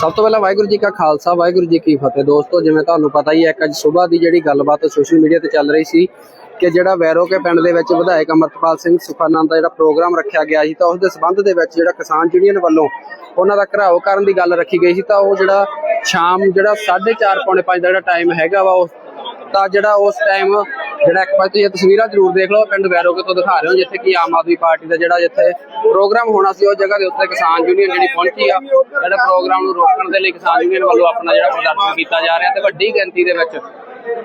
ਸਭ ਤੋਂ ਪਹਿਲਾਂ ਵਾਹਿਗੁਰੂ ਜੀ ਕਾ ਖਾਲਸਾ, ਵਾਹਿਗੁਰੂ ਜੀ ਕੀ ਫਤਿਹ। ਦੋਸਤੋ, ਜਿਵੇਂ ਤੁਹਾਨੂੰ ਪਤਾ ਹੀ ਹੈ ਕਿ ਅੱਜ ਸਵੇਰ ਦੀ ਜਿਹੜੀ ਗੱਲਬਾਤ ਸੋਸ਼ਲ ਮੀਡੀਆ ਤੇ ਚੱਲ ਰਹੀ ਸੀ ਕਿ ਜਿਹੜਾ ਵੈਰੋਕੇ ਪਿੰਡ ਦੇ ਵਿੱਚ ਵਿਧਾਇਕ ਅਮਰਤਪਾਲ ਸਿੰਘ ਸੁਖਾਨੰਦ ਦਾ ਜਿਹੜਾ ਪ੍ਰੋਗਰਾਮ ਰੱਖਿਆ ਗਿਆ ਸੀ, ਤਾਂ ਉਸ ਦੇ ਸਬੰਧ ਦੇ ਵਿੱਚ ਜਿਹੜਾ ਕਿਸਾਨ ਯੂਨੀਅਨ ਵੱਲੋਂ ਉਹਨਾਂ ਦਾ ਘਰਾਓ ਕਰਨ ਦੀ ਗੱਲ ਰੱਖੀ ਗਈ ਸੀ, ਤਾਂ ਉਹ ਜਿਹੜਾ ਸ਼ਾਮ ਜਿਹੜਾ 4:30 ਪੌਣੇ 5 ਦਾ ਜਿਹੜਾ ਟਾਈਮ ਹੈਗਾ ਵਾ, ਉਹ ਤਾਂ ਜਿਹੜਾ ਉਸ ਟਾਈਮ ਜਿਹੜਾ ਇੱਕ ਪਾਸੇ ਤੁਸੀਂ ਇਹ ਤਸਵੀਰਾਂ ਜ਼ਰੂਰ ਦੇਖ ਲਓ, ਪਿੰਡ ਵੈਰੋਕੇ ਤੋਂ ਦਿਖਾ ਰਹੇ ਹੋ, ਜਿੱਥੇ ਕਿ ਆਮ ਆਦਮੀ ਪਾਰਟੀ ਦਾ ਜਿਹੜਾ ਜਿੱਥੇ ਪ੍ਰੋਗਰਾਮ ਹੋਣਾ ਸੀ ਉਸ ਜਗ੍ਹਾ ਦੇ ਉੱਤੇ ਕਿਸਾਨ ਯੂਨੀਅਨ ਜਿਹੜੀ ਪਹੁੰਚੀ ਆ। ਜਿਹੜਾ ਪ੍ਰੋਗਰਾਮ ਨੂੰ ਰੋਕਣ ਦੇ ਲਈ ਕਿਸਾਨ ਯੂਨੀਅਨ ਵੱਲੋਂ ਆਪਣਾ ਜਿਹੜਾ ਪ੍ਰਦਰਸ਼ਨ ਕੀਤਾ ਜਾ ਰਿਹਾ ਤੇ ਵੱਡੀ ਗਿਣਤੀ ਦੇ ਵਿੱਚ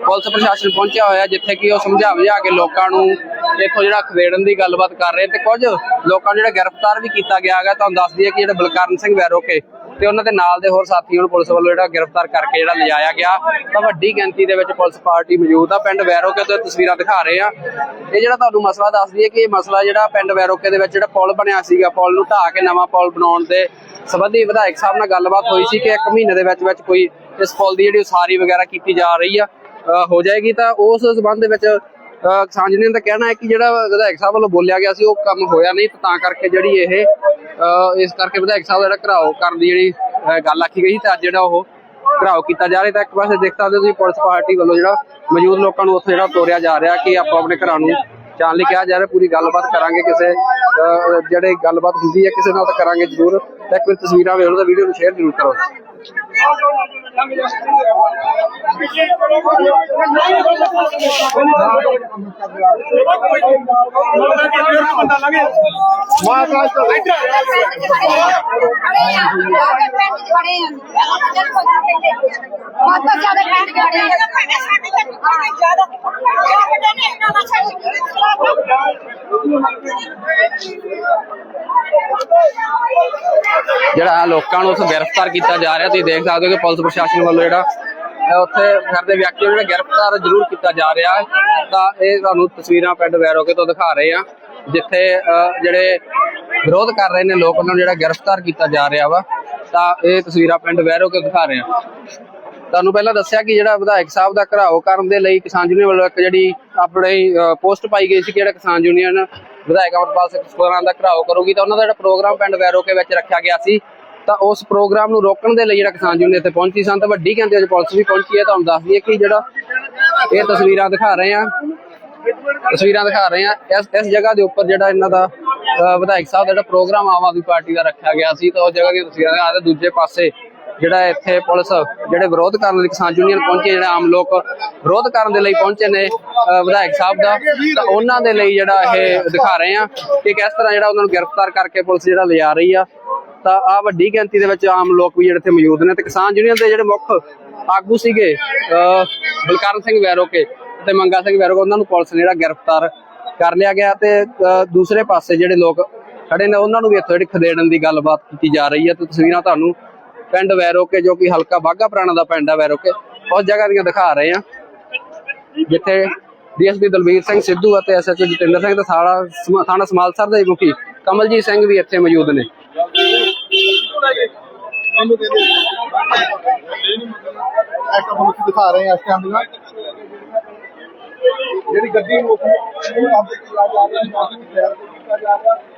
ਪੁਲਿਸ ਪ੍ਰਸ਼ਾਸਨ ਪਹੁੰਚਿਆ ਹੋਇਆ, ਜਿੱਥੇ ਕਿ ਉਹ ਸਮਝਾ ਬੁਝਾ ਕੇ ਲੋਕਾਂ ਨੂੰ ਇੱਥੋਂ ਜਿਹੜਾ ਖਵੇੜਨ ਦੀ ਗੱਲਬਾਤ ਕਰ ਰਹੇ ਤੇ ਕੁਝ ਲੋਕਾਂ ਨੂੰ ਜਿਹੜਾ ਗ੍ਰਿਫਤਾਰ ਵੀ ਕੀਤਾ ਗਿਆ ਹੈਗਾ, ਤੁਹਾਨੂੰ ਦੱਸ ਦਈਏ ਕਿ ਜਿਹੜਾ ਬਲਕਰਨ ਸਿੰਘ ਵੈਰੋਕੇ ਤੇ ਉਹਨਾਂ ਦੇ ਨਾਲ ਦੇ ਹੋਰ ਸਾਥੀਆਂ ਨੂੰ ਪੁਲਿਸ ਵੱਲੋਂ ਜਿਹੜਾ ਗ੍ਰਿਫਤਾਰ ਕਰਕੇ ਜਿਹੜਾ ਲਿਜਾਇਆ ਗਿਆ, ਤਾਂ ਵੱਡੀ ਗਿਣਤੀ ਦੇ ਵਿੱਚ ਪੁਲਿਸ ਪਾਰਟੀ ਮੌਜੂਦ ਆ। ਪਿੰਡ ਵੈਰੋਕੇ ਤੋਂ ਤਸਵੀਰਾਂ ਦਿਖਾ ਰਹੇ ਆ। ਇਹ ਜਿਹੜਾ ਤੁਹਾਨੂੰ ਮਸਲਾ ਦੱਸ ਦਈਏ ਕਿ ਇਹ ਮਸਲਾ ਜਿਹੜਾ ਪਿੰਡ ਵੈਰੋਕੇ ਦੇ ਵਿੱਚ ਜਿਹੜਾ ਪੁਲ ਬਣਿਆ ਸੀਗਾ, ਪੁਲ ਨੂੰ ਢਾਹ ਕੇ ਨਵਾਂ ਪੁਲ ਬਣਾਉਣ ਦੇ ਸੰਬੰਧੀ ਵਿਧਾਇਕ ਸਾਹਿਬ ਨਾਲ ਗੱਲਬਾਤ ਹੋਈ ਸੀ ਕਿ ਇੱਕ ਮਹੀਨੇ ਦੇ ਵਿੱਚ ਵਿੱਚ ਕੋਈ ਇਸ ਪੁਲ ਦੀ ਜਿਹੜੀ ਉਸਾਰੀ ਵਗੈਰਾ ਕੀਤੀ ਜਾ ਰਹੀ ਆ ਹੋ ਜਾਏਗੀ ਤਾਂ ਉਸ ਸਬੰਧ ਦੇ ਵਿੱਚ ਕਿਸਾਨ ਯੂਨੀਅਨ ਦਾ ਕਹਿਣਾ ਹੈ ਕਿ ਜਿਹੜਾ ਵਿਧਾਇਕ ਸਾਹਿਬ ਵੱਲੋਂ ਬੋਲਿਆ ਗਿਆ ਸੀ ਉਹ ਕੰਮ ਹੋਇਆ ਨਹੀਂ ਤਾਂ ਕਰਕੇ ਜਿਹੜੀ ਇਹ ਇਸ ਕਰਕੇ ਵਿਧਾਇਕ ਸਾਹਿਬ ਜਿਹੜਾ ਘਰਾਓ ਕਰਨ ਦੀ ਜਿਹੜੀ ਗੱਲ ਆਖੀ ਗਈ ਸੀ ਤੇ ਅੱਜ ਜਿਹੜਾ ਉਹ ਘਰਾਓ ਕੀਤਾ ਜਾ ਰਿਹਾ। ਤਾਂ ਇੱਕ ਪਾਸੇ ਦੇਖ ਸਕਦੇ ਹੋ ਤੁਸੀਂ ਪੁਲਿਸ ਪਾਰਟੀ ਵੱਲੋਂ ਜਿਹੜਾ ਮੌਜੂਦ ਲੋਕਾਂ ਨੂੰ ਉੱਥੇ ਜਿਹੜਾ ਤੋਰਿਆ ਜਾ ਰਿਹਾ ਕਿ ਆਪਾਂ ਆਪਣੇ ਘਰਾਂ ਨੂੰ ਜਾਣ ਲਈ ਕਿਹਾ ਜਾ ਰਿਹਾ ਪੂਰੀ ਗੱਲਬਾਤ ਕਰਾਂਗੇ ਕਿਸੇ ਅ, ਜਿਹੜੇ ਗੱਲਬਾਤ ਹੁੰਦੀ ਹੈ ਕਿਸੇ ਨਾਲ ਤਾਂ ਕਰਾਂਗੇ ਜ਼ਰੂਰ। ਤਾਂ ਇੱਕ ਵਾਰ ਤਸਵੀਰਾਂ ਵੇਖ ਲਓ ਤਾਂ ਵੀਡੀਓ ਨੂੰ ਸ਼ੇਅਰ ਜ਼ਰੂਰ ਕਰੋ। ਬਹੁਤ ਜ਼ਿਆਦਾ ਜਿਹੜਾ ਲੋਕਾਂ ਨੂੰ ਉੱਥੇ ਗ੍ਰਿਫਤਾਰ ਕੀਤਾ ਜਾ ਰਿਹਾ, ਤੁਸੀਂ ਦੇਖ ਸਕਦੇ ਹੋ ਕਿ ਪੁਲਿਸ ਪ੍ਰਸ਼ਾਸਨ ਵੱਲੋਂ ਜਿਹੜਾ, ਇਹ ਉੱਥੇ ਫਿਰਦੇ ਵਿਅਕਤੀ ਨੂੰ ਜਿਹੜਾ ਗ੍ਰਿਫਤਾਰ ਜ਼ਰੂਰ ਕੀਤਾ ਜਾ ਰਿਹਾ ਤਾਂ ਇਹ ਤੁਹਾਨੂੰ ਤਸਵੀਰਾਂ ਪਿੰਡ ਵੈਰੋਕੇ ਤੋਂ ਦਿਖਾ ਰਹੇ ਆ ਜਿੱਥੇ ਜਿਹੜੇ ਵਿਰੋਧ ਕਰ ਰਹੇ ਨੇ ਲੋਕ ਉਹਨਾਂ ਨੂੰ ਜਿਹੜਾ ਗ੍ਰਿਫਤਾਰ ਕੀਤਾ ਜਾ ਰਿਹਾ ਵਾ। ਤਾਂ ਇਹ ਤਸਵੀਰਾਂ ਪਿੰਡ ਵੈਰੋਕੇ ਦਿਖਾ ਰਹੇ ਆ ਤੁਹਾਨੂੰ ਪਹਿਲਾਂ ਦੱਸਿਆ ਕਿ ਜਿਹੜਾ ਵਿਧਾਇਕ ਸਾਹਿਬ ਦਾ ਘਰਾਓ ਕਰਨ ਦੇ ਲਈ ਕਿਸਾਨ ਯੂਨੀਅਨ ਵੱਲੋਂ ਇੱਕ ਜਿਹੜੀ ਆਪਣੀ ਪੋਸਟ ਪਾਈ ਗਈ ਸੀ ਕਿ ਜਿਹੜਾ ਕਿਸਾਨ ਯੂਨੀਅਨ ਵਿਧਾਇਕ ਅਮਰਪਾਲ ਸਿੰਘ ਸੁਖਰਾਨ ਦਾ ਘਰਾਓ ਕਰੂਗੀ ਤਾਂ ਉਹਨਾਂ ਦਾ ਜਿਹੜਾ ਪ੍ਰੋਗਰਾਮ ਪਿੰਡ ਵੈਰੋਕੇ ਵਿੱਚ ਰੱਖਿਆ ਗਿਆ ਸੀ, ਤਾਂ ਉਸ ਪ੍ਰੋਗਰਾਮ ਨੂੰ ਰੋਕਣ ਦੇ ਲਈ ਜਿਹੜਾ ਕਿਸਾਨ ਯੂਨੀਅਨ ਇੱਥੇ ਪਹੁੰਚੀ ਸਨ, ਤਾਂ ਵੱਡੀ ਗਿਣਤੀ ਅੱਜ ਪੁਲਿਸ ਵੀ ਪਹੁੰਚੀ ਹੈ। ਤੁਹਾਨੂੰ ਦੱਸ ਦਈਏ ਕਿ ਜਿਹੜਾ ਇਹ ਤਸਵੀਰਾਂ ਦਿਖਾ ਰਹੇ ਆ ਤਸਵੀਰਾਂ ਦਿਖਾ ਰਹੇ ਆ ਇਸ ਇਸ ਜਗ੍ਹਾ ਦੇ ਉੱਪਰ ਜਿਹੜਾ ਇਹਨਾਂ ਦਾ ਵਿਧਾਇਕ ਸਾਹਿਬ ਦਾ ਜਿਹੜਾ ਪ੍ਰੋਗਰਾਮ ਆਮ ਆਦਮੀ ਪਾਰਟੀ ਦਾ ਰੱਖਿਆ ਗਿਆ ਸੀ, ਤਾਂ ਉਸ ਜਗ੍ਹਾ ਦੀਆਂ ਤਸਵੀਰਾਂ ਦਿਖਾ ਦੂਜੇ ਪਾਸੇ ਜਿਹੜਾ ਇੱਥੇ ਪੁਲਿਸ ਜਿਹੜੇ ਵਿਰੋਧ ਕਰਨ ਲਈ ਕਿਸਾਨ ਯੂਨੀਅਨ ਪਹੁੰਚੇ ਜਿਹੜੇ ਆਮ ਲੋਕ ਵਿਰੋਧ ਕਰਨ ਦੇ ਲਈ ਪਹੁੰਚੇ ਨੇ ਵਿਧਾਇਕ ਸਾਹਿਬ ਦਾ ਤਾਂ ਉਹਨਾਂ ਦੇ ਲਈ ਜਿਹੜਾ ਇਹ ਦਿਖਾ ਰਹੇ ਆ ਕਿ ਕਿਸ ਤਰ੍ਹਾਂ ਜਿਹੜਾ ਉਹਨਾਂ ਨੂੰ ਗ੍ਰਿਫਤਾਰ ਕਰਕੇ ਪੁਲਿਸ ਜਿਹੜਾ ਲਿਜਾ ਰਹੀ ਆ। ਤਾਂ ਆ ਵੱਡੀ ਗਿਣਤੀ ਦੇ ਵਿੱਚ ਆਮ ਲੋਕ ਵੀ ਜਿਹੜੇ ਇੱਥੇ ਮੌਜੂਦ ਨੇ ਤੇ ਕਿਸਾਨ ਯੂਨੀਅਨ ਦੇ ਜਿਹੜੇ ਮੁੱਖ ਆਗੂ ਸੀਗੇ ਅਹ, ਬਲਕਰਨ ਸਿੰਘ ਵੈਰੋਕੇ ਤੇ ਮੰਗਾ ਸਿੰਘ ਵੈਰੋਕੇ ਉਹਨਾਂ ਨੂੰ ਪੁਲਿਸ ਨੇ ਜਿਹੜਾ ਗ੍ਰਿਫਤਾਰ ਕਰ ਲਿਆ ਗਿਆ ਤੇ ਅਹ, ਦੂਸਰੇ ਪਾਸੇ ਜਿਹੜੇ ਲੋਕ ਖੜੇ ਨੇ ਉਹਨਾਂ ਨੂੰ ਵੀ ਇੱਥੋਂ ਜਿਹੜੀ ਖਦੇੜਨ ਦੀ ਗੱਲਬਾਤ ਕੀਤੀ ਜਾ ਰਹੀ ਹੈ ਤੇ ਤਸਵੀਰਾਂ ਤੁਹਾਨੂੰ ਪਿੰਡ ਵੈਰੋਕੇ, ਜੋ ਕਿ ਹਲਕਾ ਬਾਗਾ ਪੁਰਾਣਾ ਦਾ ਪਿੰਡ ਹੈ ਵੈਰੋਕੇ ਉਸ ਜਗ੍ਹਾ ਦੀਆਂ ਦਿਖਾ ਰਹੇ ਆ ਜਿੱਥੇ ਡੀਐਸਪੀ ਦਲਵੀਰ ਸਿੰਘ ਸਿੱਧੂ ਅਤੇ ਐਸਐਚਓ ਜਤਿੰਦਰ ਸਿੰਘ ਤੇ ਥਾਣਾ ਥਾਣਾ ਸਮਾਲਸਰ ਦੇ ਮੁਖੀ ਕਮਲਜੀਤ ਸਿੰਘ ਵੀ ਇੱਥੇ ਮੌਜੂਦ ਨੇ। ਦਿਖਾ ਰਹੇ ਆ ਇਸ ਟਾਈਮ ਜਿਹੜੀ ਗੱਡੀ ਨੂੰ ਆਪਦੇ ਚਲਾ ਜਾ ਰਹੀ ਹੈ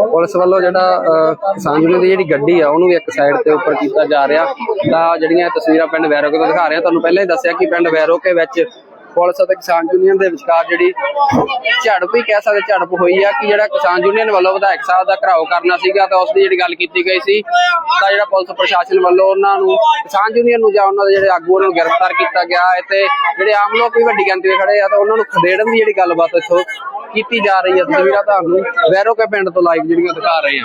ਪੁਲਿਸ ਵੱਲੋਂ ਜਿਹੜਾ ਅਹ, ਕਿਸਾਨ ਯੂਨੀਅਨ ਦੀ ਜਿਹੜੀ ਗੱਡੀ ਆ ਉਹਨੂੰ ਵੀ ਇੱਕ ਸਾਈਡ ਤੇ ਉੱਪਰ ਕੀਤਾ ਜਾ ਰਿਹਾ। ਤਾਂ ਜਿਹੜੀਆਂ ਤਸਵੀਰਾਂ ਪਿੰਡ ਵੈਰੋਕੇ ਤੋਂ ਦਿਖਾ ਰਿਹਾ ਤੁਹਾਨੂੰ ਪਹਿਲਾਂ ਹੀ ਦੱਸਿਆ ਕਿ ਪਿੰਡ ਵੈਰੋਕੇ ਵਿੱਚ ਪੁਲਿਸ ਅਤੇ ਕਿਸਾਨ ਯੂਨੀਅਨ ਦੇ ਵਿਚਕਾਰ ਜਿਹੜੀ ਝੜਪ ਹੀ ਕਹਿ ਸਕਦੇ ਝੜਪ ਹੋਈ ਆ ਕਿ ਜਿਹੜਾ ਕਿਸਾਨ ਯੂਨੀਅਨ ਵੱਲੋਂ ਵਿਧਾਇਕ ਸਾਹਿਬ ਦਾ ਘਰਾਓ ਕਰਨਾ ਸੀਗਾ ਤਾਂ ਉਸ ਦੀ ਜਿਹੜੀ ਗੱਲ ਕੀਤੀ ਗਈ ਸੀ, ਤਾਂ ਜਿਹੜਾ ਪੁਲਿਸ ਪ੍ਰਸ਼ਾਸਨ ਵੱਲੋਂ ਉਹਨਾਂ ਨੂੰ ਕਿਸਾਨ ਯੂਨੀਅਨ ਨੂੰ ਜਾਂ ਉਹਨਾਂ ਦੇ ਜਿਹੜੇ ਆਗੂ ਨੂੰ ਗ੍ਰਿਫਤਾਰ ਕੀਤਾ ਗਿਆ ਹੈ ਤੇ ਜਿਹੜੇ ਆਮ ਲੋਕ ਵੀ ਵੱਡੀ ਗਿਣਤੀ ਵਿੱਚ ਖੜੇ ਆ ਤਾਂ ਉਹਨਾਂ ਨੂੰ ਖਦੇੜਨ ਦੀ ਜਿਹੜੀ ਗੱਲਬਾਤ ਇੱਥੋਂ ਕੀਤੀ ਜਾ ਰਹੀ ਹੈ ਤਸਵੀਰਾਂ ਤੁਹਾਨੂੰ ਵੈਰੋਕੇ ਪਿੰਡ ਤੋਂ ਲਾਈਵ ਜਿਹੜੀਆਂ ਦਿਖਾ ਰਹੇ ਆ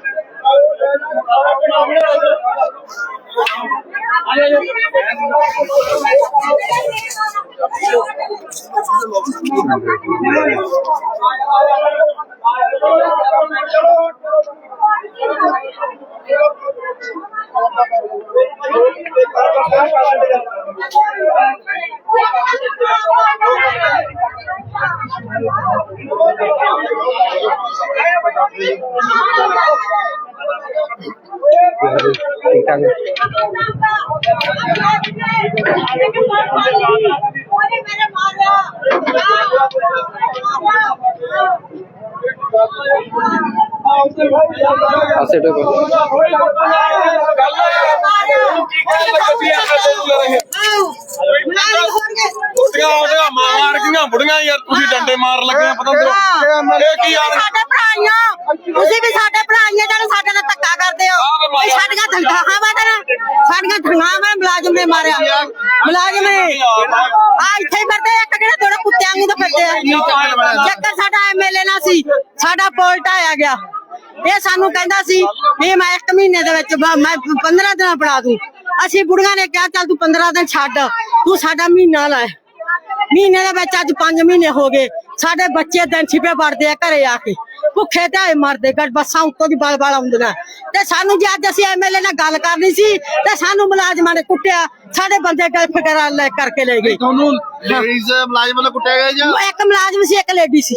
ਚਲੋ Dạ, tình tăng ਟੇਕੋ ਕੁੱਟੀਆਂ ਉਹਦੀਆਂ ਮਾਰ ਗਈਆਂ ਬੁੜੀਆਂ ਯਾਰ ਤੁਸੀਂ ਡੰਡੇ ਮਾਰ ਲੱਗੇ ਆ ਪਤਾ ਨਹੀਂ ਇਹ ਕੀ ਯਾਰ ਸਾਡੇ ਭਰਾਈਆਂ ਤੁਸੀਂ ਵੀ ਸਾਡੇ ਭਰਾਈਆਂ ਜਿਹੜੇ ਸਾਡੇ ਨਾਲ ਧੱਕਾ ਕਰਦੇ ਹੋ ਵੀ ਸਾਡੀਆਂ ਧੰਦਾਂ ਵਾ ਤੇਰਾ ਸਾਡੀਆਂ ਧੰਦਾਂ ਵਾ ਮੁਲਾਜ਼ਮ ਨੇ ਮਾਰਿਆ ਮੁਲਾਜ਼ਮ ਨੇ ਆ ਇੱਥੇ ਹੀ ਫਿਰਦੇ ਆ, ਇੱਕ ਕਿਹੜਾ ਥੋੜਾ ਕੁੱਤਿਆਂ ਨੂੰ ਤਾਂ ਫਿਰਦੇ ਆ ਚੱਕਰ ਸਾਡਾ ਐਮਐਲਏ ਨਾ ਸੀ ਸਾਡਾ ਪੋਲਟਾ ਆ ਗਿਆ ਇਹ ਸਾਨੂੰ ਕਹਿੰਦਾ ਸੀ ਵੀ ਮੈਂ ਇੱਕ ਮਹੀਨੇ ਦੇ ਵਿੱਚ ਮੈਂ 15 ਦਿਨਾਂ ਪੜਾ ਦੂੰ। ਅਸੀਂ ਬੁੜੀਆਂ ਨੇ ਕਿਹਾ, ਚੱਲ ਤੂੰ 15 ਦਿਨ ਛੱਡ, ਤੂੰ ਸਾਡਾ ਮਹੀਨਾ ਲਾ। ਮਹੀਨੇ ਦੇ ਵਿੱਚ ਅੱਜ 5 ਮਹੀਨੇ ਹੋ ਗਏ। ਸਾਡੇ ਬੱਚੇ ਦਿਨ ਛਿਪੇ ਵੜਦੇ ਆ ਘਰੇ ਆ ਕੇ। ਭੁੱਖੇ ਤੇ ਆਏ ਮਰਦੇ ਗੱਡ ਬੱਸਾਂ ਉੱਤੋਂ ਦੀ ਬਲ ਬਲ ਆਉਂਦੀਆਂ। ਤੇ ਸਾਨੂੰ ਜੇ ਅੱਜ ਅਸੀਂ ਐਮਐਲਏ ਨਾਲ ਗੱਲ ਕਰਨੀ ਸੀ ਤੇ ਸਾਨੂੰ ਮੁਲਾਜ਼ਮਾਂ ਨੇ ਕੁੱਟਿਆ। ਸਾਡੇ ਬੰਦੇ ਗਲ ਫਕਰਾ ਲੈ ਕਰਕੇ ਲੈ ਗਏ। ਤੁਹਾਨੂੰ ਲੇਡੀਜ਼ ਮੁਲਾਜ਼ਮ ਵੱਲੋਂ ਕੁੱਟਿਆ ਗਿਆ ਜਾਂ? ਇੱਕ ਮੁਲਾਜ਼ਮ ਸੀ ਇੱਕ ਲੇਡੀ ਸੀ।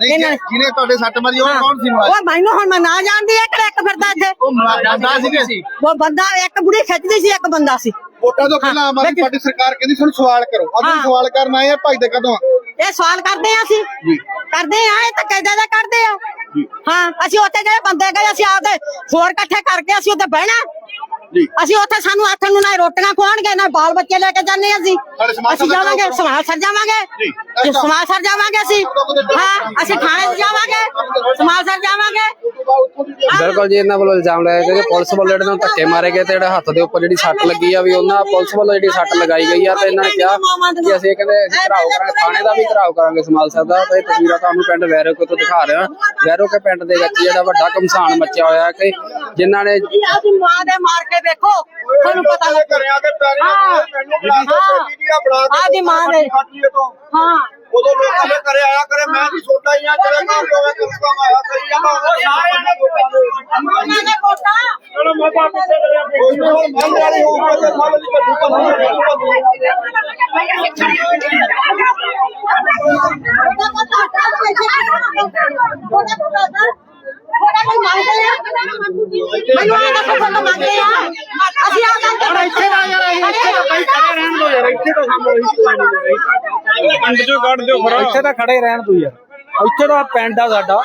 ਨਹੀਂ ਜਿਹਨੇ ਤੁਹਾਡੇ ਸੱਟ ਮਾਰੀ ਉਹ ਕੌਣ ਸੀ ਉਹ ਮੈਨੂੰ ਹੁਣ ਮੈਂ ਨਾ ਜਾਣਦੀ ਇੱਕ ਇੱਕ ਫਿਰਦਾ ਇੱਥੇ। ਉਹ ਮੁਲਾਜ਼ਮ ਸੀ ਉਹ ਬੰਦਾ ਇੱਕ ਬੁੜੀ ਖਿੱਚਦੀ ਸੀ ਇੱਕ ਬੰਦਾ ਸੀ। ਵੋਟਾਂ ਤੋਂ ਪਹਿਲਾਂ ਆਮ ਆਦਮੀ ਪਾਰਟੀ ਸਰਕਾਰ ਕਹਿੰਦੀ ਸਾਨੂੰ ਸਵਾਲ ਕਰੋ। ਅਸੀਂ ਸਵਾਲ ਕਰਨ ਆਏ ਆ ਭਾਈ ਦੇ ਕਦੋਂ ਇਹ ਸਵਾਲ ਕਰਦੇ ਆ ਅਸੀਂ। ਕਰਦੇ ਆ ਇਹ ਤਾਂ ਕਿਹਦਾ ਦਾ ਕਰਦੇ ਆ। ਹਾਂ ਅਸੀਂ ਉੱਥੇ ਜਿਹੜੇ ਬੰਦੇ ਗਏ ਅਸੀਂ ਆਪਦੇ ਹੋਰ ਇਕੱਠੇ ਕਰਕੇ ਅਸੀਂ ਉੱਥੇ ਬਹਿਣਾ। ਅਸੀਂ ਉੱਥੇ ਸਾਨੂੰ ਆਥਣ ਨੂੰ ਨਾ ਰੋਟੀਆਂ ਖਵਾਉਣਗੇ ਨਾ ਬਾਲ ਬੱਚੇ ਲੈ ਕੇ ਜਾਂਦੇ ਅਸੀਂ। ਅਸੀਂ ਜਾਵਾਂਗੇ। ਸਮਾਜ ਸਰ ਜਾਵਾਂਗੇ। ਜੀ। ਸਮਾਜ ਸਰ ਜਾਵਾਂਗੇ ਅਸੀਂ ਹਾਂ ਅਸੀਂ ਥਾਣੇ 'ਚ ਜਾਵਾਂਗੇ ਸਮਾਜ ਸਰ ਜਾਵਾਂਗੇ। ਬਿਲਕੁਲ ਜੀ ਇਹਨਾਂ ਵੱਲੋਂ ਇਲਜ਼ਾਮ ਲਾਇਆ ਗਿਆ ਕਿ ਪੁਲਿਸ ਵੱਲੋਂ ਜਿਹੜੇ ਨੂੰ ਧੱਕੇ ਮਾਰੇ ਗਏ ਤੇ ਜਿਹੜਾ ਹੱਥ ਦੇ ਉੱਪਰ ਜਿਹੜੀ ਸੱਟ ਲੱਗੀ ਆ ਵੀ ਉਹਨਾਂ ਪੁਲਿਸ ਵੱਲੋਂ ਜਿਹੜੀ ਸੱਟ ਲਗਾਈ ਗਈ ਆ ਤੇ ਇਹਨਾਂ ਨੇ ਕਿਹਾ ਕਿ ਅਸੀਂ ਕਹਿੰਦੇ ਅਸੀਂ ਘਰਾਓ ਕਰਾਂਗੇ ਥਾਣੇ ਦਾ ਵੀ ਘਰਾਓ ਕਰਾਂਗੇ ਸਮਾਲ ਸਾਹਿਬ ਦਾ। ਤੇ ਇਹ ਤਸਵੀਰਾਂ ਤੁਹਾਨੂੰ ਪਿੰਡ ਵੈਰੋਕੇ ਤੋਂ ਦਿਖਾ ਰਿਹਾ। ਵੈਰੋਕੇ ਪਿੰਡ ਦੇ ਵਿੱਚ ਜਿਹੜਾ ਵੱਡਾ ਕਮਸਾਨ ਮੱਚਿਆ ਹੋਇਆ ਕਿ ਜਿਨ੍ਹਾਂ ਨੇ ਅਸੀਂ ਮਾਂ ਦੇ ਮਾਰ ਕੇ ਵੇਖੋ ਤੁਹਾਨੂੰ ਪਤਾ ਲੱਗ ਘਰੇ ਆ ਕੇ ਪਿਆਰੀ ਹਾਂ। ਬਣਾ ਕੇ ਆਦੀ ਮਾਂ ਦੇ ਖਾਟੀਏ ਤੋਂ ਹਾਂ ਉਦੋਂ ਲੋਕਾਂ ਦੇ ਘਰੇ ਆਇਆ ਕਰੇ ਮੈਂ ਵੀ ਛੋਟਾ ਹੀ ਆ ਜਿਹੜਾ ਕੰਮ ਹੋਵੇ ਕੰਮ ਕੰਮ ਆਇਆ ਕਰੀ ਜਾਂਦਾ ਸਾਰਿਆਂ ਨੇ ਉਹਨਾਂ ਨੇ ਕੋਟਾ ਚਲੋ ਮਾਤਾ ਪਿੱਛੇ ਕਰਿਆ ਕੋਈ ਹੋਰ ਬੰਦ ਵਾਲੀ ਹੋਊਗਾ ਤੇ ਸਾਰੇ ਦੀ ਕੱਢੂ ਮੈਨੂੰ ਇਹ ਦੱਸੋ ਤੁਹਾਨੂੰ ਮੰਗਦੇ ਆ ਅਸੀਂ ਆ ਗੱਲ ਇੱਥੇ ਆ ਯਾਰ ਇੱਥੇ ਖੜੇ ਰਹਿਣ ਦੋ ਯਾਰ ਇੱਥੇ ਤਾਂ ਸਾਨੂੰ ਪਿੰਡ ਚੋਂ ਕੱਢ ਦਿਓ ਫਿਰ। ਇੱਥੇ ਤਾਂ ਖੜੇ ਰਹਿਣ ਤੂੰ ਯਾਰ। ਇੱਥੇ ਤਾਂ ਪਿੰਡ ਆ ਸਾਡਾ।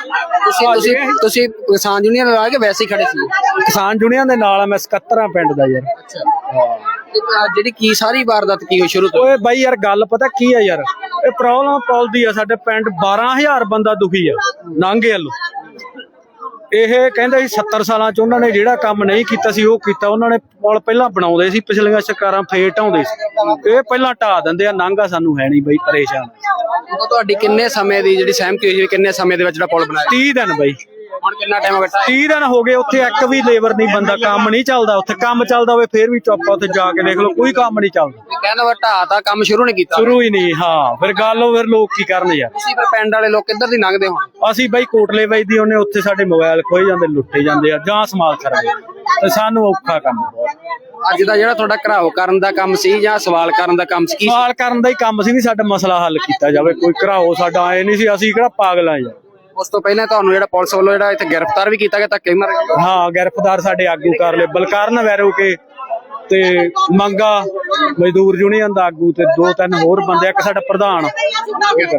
ਤੁਸੀਂ ਤੁਸੀਂ ਤੁਸੀਂ ਕਿਸਾਨ ਯੂਨੀਅਨ ਲਗਾ ਕੇ ਵੈਸੇ ਹੀ ਖੜੇ ਸੀ? ਕਿਸਾਨ ਜੁਣੀਆਂ ਦੇ ਨਾਲ ਆ, ਮੈਂ 77 ਪਿੰਡ ਦਾ ਯਾਰ। ਜਿਹੜੀ ਕੀ ਸਾਰੀ ਵਾਰਦਾਤ ਕੀ ਹੋਈ ਸ਼ੁਰੂ ਤੋਂ? ਓਏ ਬਾਈ ਯਾਰ ਗੱਲ ਪਤਾ ਕੀ ਆ ਯਾਰ? ਇਹ ਪ੍ਰੋਬਲਮ ਪੌਲਦੀ ਆ ਸਾਡੇ ਪਿੰਡ 12000 ਬੰਦਾ ਦੁਖੀ ਆ ਨਾਂਗੇ ਵੱਲੋਂ ਇਹ ਕਹਿੰਦੇ ਸੀ 70 ਸਾਲਾਂ ਚ ਉਹਨਾਂ ਨੇ ਜਿਹੜਾ ਕੰਮ ਨਹੀਂ ਕੀਤਾ ਸੀ ਉਹ ਕੀਤਾ। ਉਹਨਾਂ ਨੇ ਪੁਲ ਪਹਿਲਾਂ ਬਣਾਉਂਦੇ ਸੀ ਪਿਛਲੀਆਂ ਸਰਕਾਰਾਂ ਫੇਰ ਢਾਉਂਦੇ ਸੀ। ਇਹ ਪਹਿਲਾਂ ਢਾ ਦਿੰਦੇ ਆ ਨਾਂਗਾ ਸਾਨੂੰ ਹੈ ਨਹੀਂ ਬਈ ਪਰੇਸ਼ਾਨ। ਤੁਹਾਡੀ ਕਿੰਨੇ ਸਮੇਂ ਦੀ ਜਿਹੜੀ ਸਹਿਮਤੀ ਹੋਈ ਸੀ ਕਿੰਨੇ ਸਮੇਂ ਦੇ ਵਿੱਚ ਜਿਹੜਾ ਪੁਲ ਬਣਾਇਆ? 30 ਦਿਨ ਬਈ। ਹੁਣ ਕਿੰਨਾ ਟਾਈਮ ਹੋ। ਗਿਆ 30 ਦਿਨ ਹੋ ਗਏ ਉੱਥੇ ਇੱਕ ਵੀ ਲੇਬਰ ਨਹੀਂ ਬੰਦਾ ਕੰਮ ਨਹੀਂ ਚੱਲਦਾ ਉੱਥੇ ਕੰਮ ਚੱਲਦਾ ਹੋਵੇ ਫੇਰ ਵੀ ਚੁੱਪ ਉੱਥੇ ਜਾ ਕੇ ਦੇਖ ਲਓ ਕੋਈ ਕੰਮ ਨਹੀਂ ਚੱਲਦਾ। ਕਹਿੰਦਾ ਵਾ ਢਾਹ ਤਾਂ ਕੰਮ ਸ਼ੁਰੂ ਨਹੀਂ ਕੀਤਾ। ਸ਼ੁਰੂ ਹੀ ਨਹੀਂ ਹਾਂ ਫਿਰ ਗੱਲ ਉਹ ਫਿਰ ਲੋਕ ਕੀ ਕਰਨ ਯਾਰ। ਤੁਸੀਂ ਫਿਰ ਪਿੰਡ ਵਾਲੇ ਲੋਕ ਕਿੱਧਰ ਦੀ ਲੰਘਦੇ ਹੋ? ਅਸੀਂ ਬਾਈ ਕੋਟਲੇ ਵਜਦੀ ਉਹਨੇ ਉੱਥੇ ਸਾਡੇ ਮੋਬਾਈਲ ਖੋਏ ਜਾਂਦੇ ਲੁੱਟੇ ਜਾਂਦੇ ਆ ਜਾਂ ਸਮਾਲ ਕਰਦੇ ਤੇ ਸਾਨੂੰ ਔਖਾ ਕੰਮ ਬਹੁਤ ਅੱਜ ਦਾ ਜਿਹੜਾ ਤੁਹਾਡਾ ਘਰਾਓ ਕਰਨ ਦਾ ਕੰਮ ਸੀ ਜਾਂ ਸਵਾਲ ਕਰਨ ਦਾ ਕੰਮ ਸੀ ਕੀ ਸਵਾਲ ਕਰਨ ਦਾ ਹੀ ਕੰਮ ਸੀ ਵੀ ਸਾਡਾ ਮਸਲਾ ਹੱਲ ਕੀਤਾ ਜਾਵੇ ਕੋਈ ਘਰਾਓ ਸਾਡਾ ਆਏ ਨਹੀਂ ਸੀ ਅਸੀਂ ਕਿਹੜਾ ਪਾਗਲ ਆ ਯਾਰ। ਉਸ ਤੋਂ ਪਹਿਲਾਂ ਤੁਹਾਨੂੰ ਜਿਹੜਾ ਪੁਲਿਸ ਵੱਲੋਂ ਜਿਹੜਾ ਇੱਥੇ ਗ੍ਰਿਫਤਾਰ ਵੀ ਕੀਤਾ ਗਿਆ ਧੱਕੇ ਮਾਰੇ ਗਏ। ਹਾਂ ਗ੍ਰਿਫਤਾਰ ਸਾਡੇ ਆਗੂ ਕਰ ਲਏ। ਬਲਕਾਰਨ ਵੈਰੋ ਕੇ ਤੇ ਮੰਗਾ ਮਜ਼ਦੂਰ ਯੂਨੀਅਨ ਦਾ ਆਗੂ ਤੇ ਦੋ ਤਿੰਨ ਹੋਰ ਬੰਦੇ ਇੱਕ ਸਾਡਾ ਪ੍ਰਧਾਨ। ਕੀ ਕੀ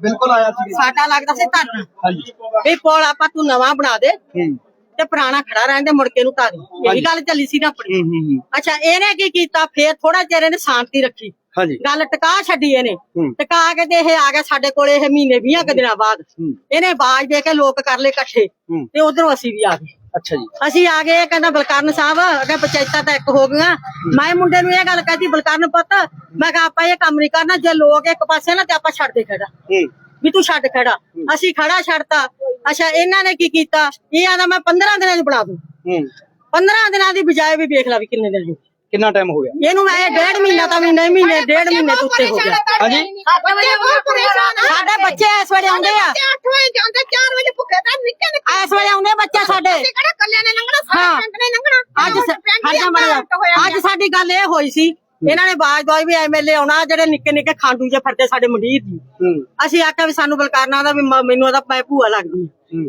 ਬਿਲਕੁਲ ਆਇਆ ਸੀ। ਸਾਡਾ ਲੱਗਦਾ ਸੀ ਧਰਨਾ ਹਾਂਜੀ। ਵੀ ਪੁਲ ਆਪਾਂ ਤੂੰ ਨਵਾਂ ਬਣਾ ਦੇ। ਤੇ ਪੁਰਾਣਾ ਖੜਾ ਰਹਿਣ ਦੇ ਮੁੜ ਕੇ ਨੂੰ ਧਾਰੀ ਇਹੀ ਗੱਲ ਚੱਲੀ ਸੀ ਨਾ ਆਪਣੀ। ਅੱਛਾ ਇਹਨੇ ਕੀ ਕੀਤਾ? ਫੇਰ ਥੋੜਾ ਚਿਰ ਇਹਨੇ ਸ਼ਾਂਤੀ ਰੱਖੀ। ਹਾਂਜੀ। ਗੱਲ ਟਿਕਾ ਛੱਡੀ ਇਹਨੇ। ਟਿਕਾ ਕੇ ਤੇ ਇਹ ਆ ਗਿਆ ਸਾਡੇ ਕੋਲੇ ਇਹ ਮਹੀਨੇ 20 ਕੁ ਦਿਨਾਂ ਬਾਅਦ। ਇਹਨੇ ਆਵਾਜ਼ ਦੇ ਕੇ ਲੋਕ ਕਰ ਲਏ ਇਕੱਠੇ। ਤੇ ਉਧਰੋਂ ਅਸੀਂ ਵੀ ਆ ਗਏ। ਅੱਛਾ ਜੀ। ਅਸੀਂ ਆ ਗਏ ਇਹ ਕਹਿੰਦਾ ਬਲਕਰਨ ਸਾਹਿਬ ਅਗੇ ਪੰਚਾਇਤਾਂ ਤਾਂ ਇੱਕ ਹੋ ਗਈਆਂ। ਮੈਂ ਮੁੰਡੇ ਨੂੰ ਇਹ ਗੱਲ ਕਹਤੀ ਬਲਕਰਨ ਪੁੱਤ ਮੈਂ ਕਿਹਾ ਆਪਾਂ ਇਹ ਕੰਮ ਨਹੀਂ ਕਰਨਾ ਜੇ ਲੋਕ ਇੱਕ ਪਾਸੇ ਨਾ ਤੇ ਆਪਾਂ ਛੱਡ ਦੇ ਖੜਾ ਵੀ ਤੂੰ ਛੱਡ ਖੜਾ ਅਸੀਂ ਖੜਾ ਛੱਡਤਾ। ਅੱਛਾ ਇਹਨਾਂ ਨੇ ਕੀ ਕੀਤਾ? ਇਹ ਆਦਾ ਮੈਂ 15 ਦਿਨਾਂ ਚ ਬਣਾ ਦੂੰ। ਹੂੰ। 15 ਦਿਨਾਂ ਦੀ ਬਜਾਏ ਵੀ ਵੇਖ ਲਾ ਵੀ ਕਿੰਨੇ ਦਿਨ ਹੋ। ਕਿੰਨਾ ਟਾਈਮ ਹੋ ਗਿਆ? ਇਹਨੂੰ ਮੈਂ ਡੇਢ ਮਹੀਨਾ ਤਾਂ ਵੀ ਨਹੀਂ ਮਹੀਨੇ ਡੇਢ ਮਹੀਨੇ ਤੋਂ ਉੱਤੇ ਹੋ ਗਿਆ। ਹਾਂਜੀ। ਬੱਚੇ ਬਹੁਤ ਪਰੇਸ਼ਾਨ ਆ। ਸਾਡੇ ਬੱਚੇ ਇਸ ਵੇਲੇ ਆਉਂਦੇ ਆ। 8 ਵਜੇ ਜਾਂਦੇ 4 ਵਜੇ ਭੁੱਖੇ ਤਾਂ ਨਿੱਕੇ ਨਿੱਕੇ ਇਸ ਵੇਲੇ ਆਉਂਦੇ ਬੱਚੇ ਸਾਡੇ। ਕਿਹੜਾ ਕੱਲਿਆਂ ਨੇ ਲੰਘਣਾ ਸਾਰੇ। ਪਿੰਡ ਨੇ ਲੰਘਣਾ। ਅੱਜ ਸਾਡੀ ਗੱਲ ਇਹ ਹੋਈ ਸੀ ਇਹਨਾਂ ਨੇ ਬਾਜ ਦਵਾਈ ਵੀ ਐਮਐਲਏ ਆਉਣਾ ਜਿਹੜੇ ਨਿੱਕੇ ਨਿੱਕੇ ਖਾਂਡੂ ਜੇ ਫਿਰਦੇ ਸਾਡੇ ਮੰਡੀਰ ਹੂੰ। ਅਸੀਂ ਆਖਿਆ ਵੀ ਸਾਨੂੰ ਬਲਕਾਰਨਾ ਦਾ ਵੀ ਮੈਨੂੰ ਉਹਦਾ ਮੈਂ ਭੂਆ ਲੱਗਦੀ।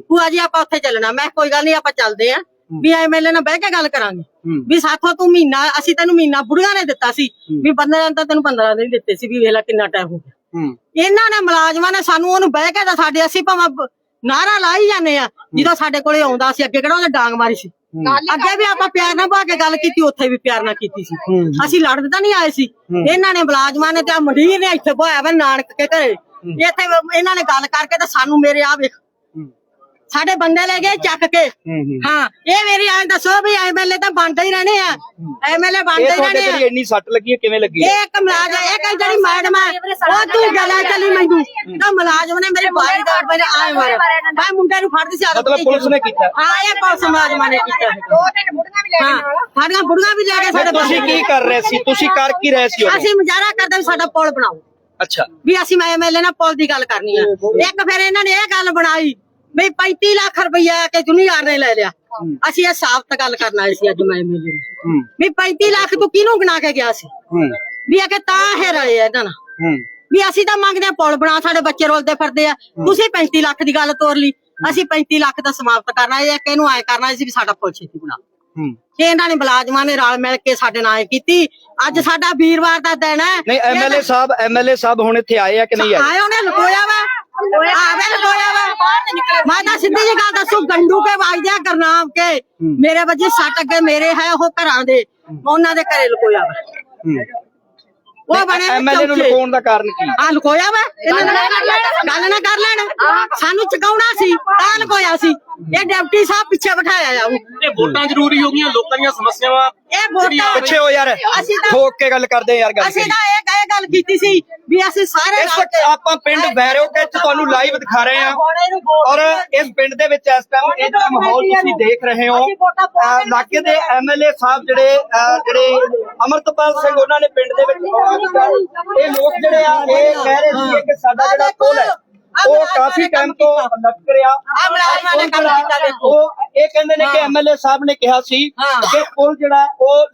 ਭੂਆ ਜੀ ਆਪਾਂ ਉੱਥੇ ਚੱਲਣਾ। ਮੈਂ ਕੋਈ ਗੱਲ ਨਹੀਂ ਆਪਾਂ ਚੱਲਦੇ ਆ। ਵੀ ਐਮਐਲਏ ਨਾਲ ਬਹਿ ਕੇ ਗੱਲ ਕਰਾਂਗੇ। ਵੀ ਸਾਥੋਂ ਤੂੰ ਮਹੀਨਾ ਅਸੀਂ ਤੈਨੂੰ ਮਹੀਨਾ ਬੁੜੀਆਂ ਨੇ ਦਿੱਤਾ ਸੀ। ਵੀ ਬੰਦਿਆਂ ਤਾਂ ਤੈਨੂੰ 15 ਦਿਨ ਦਿੱਤੇ ਸੀ ਵੀ ਵੇਲਾ ਕਿੰਨਾ ਟਾਈਮ ਹੋ ਗਿਆ। ਇਹਨਾਂ ਨੇ ਮੁਲਾਜ਼ਮਾਂ ਨੇ ਸਾਨੂੰ ਉਹਨੂੰ ਬਹਿ ਕੇ ਤਾਂ ਸਾਡੇ ਅਸੀਂ ਭਾਵੇਂ ਨਾਰਾ ਲਾਈ ਜਾਂਦੇ ਆ। ਜਦੋਂ ਸਾਡੇ ਕੋਲੇ ਆਉਂਦਾ ਸੀ ਅੱਗੇ ਕਿਹੜਾ ਉਹਨੇ ਡਾਂਗ ਮਾਰੀ ਸੀ। ਅੱਗੇ ਵੀ ਆਪਾਂ ਪਿਆਰ ਨਾਲ ਬਾ ਕੇ ਗੱਲ ਕੀਤੀ ਉੱਥੇ ਵੀ ਪਿਆਰ ਨਾਲ ਕੀਤੀ ਸੀ। ਅਸੀਂ ਲੜਦੇ ਤਾਂ ਨਹੀਂ ਆਏ ਸੀ। ਇਹਨਾਂ ਨੇ ਮੁਲਾਜ਼ਮਾਂ ਨੇ ਤੇ ਮੰਡੀਰ ਨੇ ਇੱਥੇ ਬੋਇਆ ਵਾ ਨਾਨਕ ਕੇ ਘਰੇ ਇੱਥੇ ਇਹਨਾਂ ਨੇ ਗੱਲ ਕਰਕੇ ਤਾਂ ਸਾਨੂੰ ਮੇਰੇ ਆ ਵੇਖ ਸਾਡੇ ਬੰਦੇ ਲੈ ਗਏ ਚੱਕ ਕੇ। ਹੂੰ ਹੂੰ। ਹਾਂ ਇਹ ਮੇਰੀ ਐਂ ਦੱਸੋ ਵੀ ਐਮਐਲਏ ਤਾਂ ਬਣਦੇ ਹੀ ਰਹਿਣੇ ਆ। ਐਮਐਲਏ ਬਣਦੇ ਇਹ ਹੀ ਰਹਿਣੇ ਆ। ਇੰਨੀ ਸੱਟ ਲੱਗੀ ਹੈ ਕਿਵੇਂ ਲੱਗੀ ਹੈ? ਇਹ ਇੱਕ ਮੁਲਾਜ਼ਮ ਇਹ ਕਹੀ ਜਿਹੜੀ ਮੈਡਮ ਹੈ ਉਹ ਤੂੰ ਗਲਾ ਚਲੀ ਮੈਨੂੰ। ਤਾਂ ਮੁਲਾਜ਼ਮ ਨੇ ਮੇਰੇ ਬਾਈ ਦਾ ਮੇਰੇ ਆਏ ਮਾਰੇ। ਮੈਂ ਮੁੰਡੇ ਨੂੰ ਫੜਦੀ ਸੀ ਮਤਲਬ ਪੁਲਿਸ ਨੇ ਕੀਤਾ? ਹਾਂ ਇਹ ਪੁਲਿਸ ਮੁਲਾਜ਼ਮਾਂ ਨੇ ਕੀਤਾ। ਹੈ। ਦੋ ਤਿੰਨ ਬੁੜੀਆਂ ਵੀ ਲੈ ਹਾਂ ਕੇ ਨਾਲ। ਸਾਡੀਆਂ ਬੁੜੀਆਂ ਵੀ ਲੈ ਕੇ ਸਾਡੇ ਤੁਸੀਂ ਕੀ ਕਰ ਰਹੇ ਸੀ? ਤੁਸੀਂ ਕਰ ਕੀ ਰਹੇ ਸੀ ਅਸੀਂ ਮੁਜ਼ਾਹਰਾ ਕਰਦੇ ਸਾਡਾ ਪੁਲ ਬਣਾਓ। ਅੱਛਾ। ਵੀ ਅਸੀਂ ਮੈਂ ਐਮਐਲਏ ਨਾਲ ਪੁਲ ਦੀ ਗੱਲ ਕਰਨੀ ਆ। ਇੱਕ ਫਿਰ ਇਹਨਾਂ ਨੇ ਇਹ ਗੱਲ ਬਣਾਈ ਵੀ 35 ਲੱਖ ਰੁਪਈਆ ਕਿ ਜੁਨੀਅਰ ਨੇ ਲੈ ਲਿਆ। ਅਸੀਂ ਇਹ ਸਾਬਤ ਗੱਲ ਕਰਨ ਆਏ ਸੀ ਅੱਜ ਮੈਂ ਨੂੰ। ਹੂੰ। ਵੀ 35 ਲੱਖ ਤੂੰ ਕਿਹਨੂੰ ਗਣਾ ਕੇ ਗਿਆ ਸੀ? ਵੀ ਇਹ ਕਿ ਤਾਂ ਹੈ ਰਹੇ ਆ ਇਹਨਾਂ ਨਾਲ। ਵੀ ਅਸੀਂ ਤਾਂ ਮੰਗਦੇ ਆ ਪੁਲ ਬਣਾ ਸਾਡੇ ਬੱਚੇ ਰੋਲਦੇ ਫਿਰਦੇ ਆ। ਤੁਸੀਂ 35 ਲੱਖ ਦੀ ਗੱਲ ਤੋਰ ਲਈ। ਅਸੀਂ 35 ਲੱਖ ਦਾ ਸਮਾਪਤ ਕਰਨਾ ਇਹ ਇੱਕ ਇਹਨੂੰ ਐ ਕਰਨਾ ਸੀ ਵੀ ਸਾਡਾ ਪੁਲ ਛੇਤੀ ਬਣਾ। ਹੂੰ। ਤੇ ਇਹਨਾਂ ਨੇ ਮੁਲਾਜ਼ਮਾਂ ਨੇ ਰਲ ਮਿਲ ਕੇ ਸਾਡੇ ਨਾਲ ਕੀਤੀ। ਅੱਜ ਸਾਡਾ ਵੀਰਵਾਰ ਦਾ ਦਿਨ ਹੈ। ਨਹੀਂ ਐਮਐਲਏ ਸਾਹਿਬ ਐਮਐਲਏ ਸਾਹਿਬ ਹੁਣ ਇੱਥੇ ਆਏ ਆ ਕਿ ਨਹੀਂ ਆਏ? ਆਏ ਉਹਨੇ ਲਕੋਇਆ ਵਾ। ਆਵੇ ਲਕੋਇਆ ਵਾ। ਮੈਂ ਤਾਂ ਸਿੱਧੀ ਜੀ ਗੱਲ ਦੱਸੂ ਗੰਡੂ ਕੇ ਵਾਜਦਿਆ ਗਰਨਾਮ ਕੇ। ਮੇਰੇ ਵੱਜੇ ਸੱਟ ਅੱਗੇ ਮੇਰੇ ਹੈ ਉਹ ਘਰਾਂ ਦੇ। ਉਹਨਾਂ ਦੇ ਘਰੇ ਲਕੋਇਆ ਵਾ। ਉਹ ਬਣੇ ਐਮਐਲਏ ਨੂੰ। ਲਗਾਉਣ ਦਾ ਕਾਰਨ ਕੀ? ਆ ਲੁਕੋਇਆ ਵਾ? ਇਹਨਾਂ ਨੇ ਗੱਲ ਨਾ ਕਰ ਲੈਣ। ਸਾਨੂੰ ਚਕਾਉਣਾ ਸੀ ਤਾਂ ਲੁਕੋਇਆ ਸੀ। ਇਹ ਡਿਪਟੀ ਸਾਹਿਬ ਪਿੱਛੇ ਬਿਠਾਇਆ ਆ ਇਹ ਵੋਟਾਂ ਜ਼ਰੂਰੀ ਹੋ ਗਈਆਂ ਲੋਕਾਂ ਦੀਆਂ ਸਮੱਸਿਆਵਾਂ ਇਹ ਵੋਟਾਂ ਪਿੱਛੇ ਹੋ ਯਾਰ ਅਸੀਂ ਤਾਂ- ਠੋਕ ਕੇ ਗੱਲ ਕਰਦੇ ਯਾਰ ਗੱਲ ਅਸੀਂ ਤਾਂ ਇਹ ਇਹ ਗੱਲ ਕੀਤੀ ਸੀ ਵੀ ਅਸੀਂ ਸਾਰੇ ਇਸ ਵਕਤ ਆਪਾਂ ਪਿੰਡ ਬੈਰੋਕੇ ਚ ਤੁਹਾਨੂੰ ਲਾਈਵ ਦਿਖਾ ਰਹੇ ਹਾਂ। ਔਰ ਇਸ ਪਿੰਡ ਦੇ ਵਿੱਚ ਇਸ ਟਾਈਮ ਇਹ ਮਾਹੌਲ ਤੁਸੀਂ ਦੇਖ ਰਹੇ ਹੋ। ਇਲਾਕੇ ਦੇ ਐਮਐਲਏ ਸਾਹਿਬ ਜਿਹੜੇ ਜਿਹੜੇ ਅਮਰਤਪਾਲ ਸਿੰਘ ਉਹਨਾਂ ਨੇ ਪਿੰਡ ਦੇ ਵਿੱਚ। ਇਹ ਲੋਕ ਜਿਹੜੇ ਆ ਇਹ ਕਹਿ ਰਹੇ ਸੀ ਕਿ ਸਾਡਾ ਜਿਹੜਾ ਪੁਲ ਹੈ ਉਹ ਕਾਫੀ ਟਾਈਮ ਤੋਂ ਲਟਕ ਰਿਹਾ। ਉਹ ਇਹ ਕਹਿੰਦੇ ਨੇ ਕਿ ਐਮਐਲਏ ਸਾਹਿਬ ਨੇ ਕਿਹਾ ਸੀ। ਕਿ ਪੁਲ ਜਿਹੜਾ ਉਹ